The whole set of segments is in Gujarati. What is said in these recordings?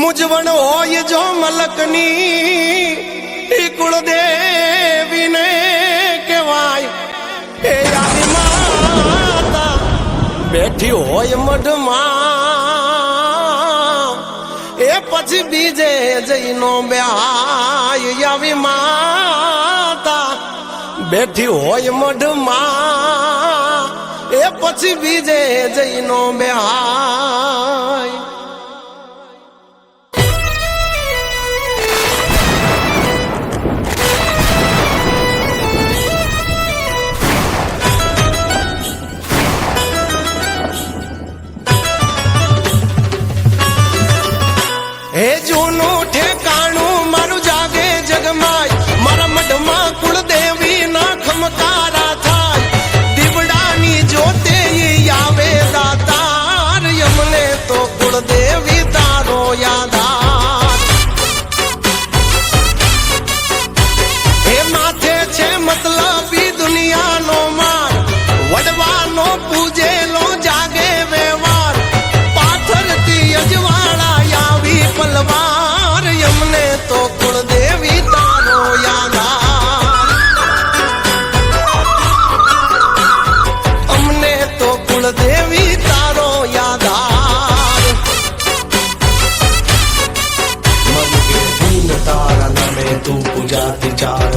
મુજવણ હોય જો મલકની, ઈ કુળદેવીને કહેવાય. એ યાદી માતા, બેઠી હોય મઢમાં. એ પછી બીજે જઈનો બેહાય આવી માતા, બેઠી હોય મઢમાં. એ પછી બીજે જઈનો બેહાય হে জনু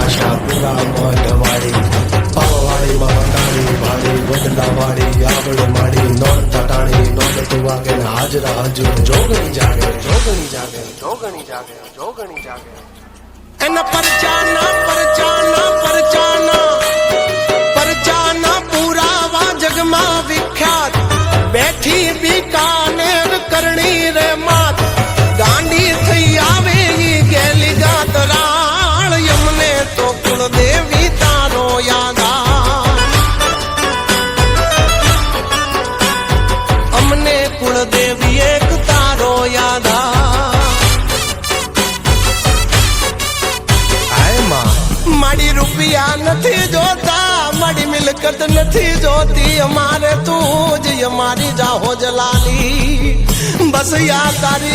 આશા પૂરા મોઢવાડી પાવવાળી મહાકાળી વાળી વડલાવાળી આવડ માડી નોંધ તટાણી નોંધ તું વાગે હાજરા હજુર જોગણી જાગે જોગણી જાગે જોગણી જાગે જોગણી જાગે એના પરચાના કુળદેવી એક તારો યાદાર આય માં મારી રૂપિયા નથી જોતા મારી મિલકત નથી જોતી અમારે તું જ અમારી જાહો જલાલી બસ યા તારી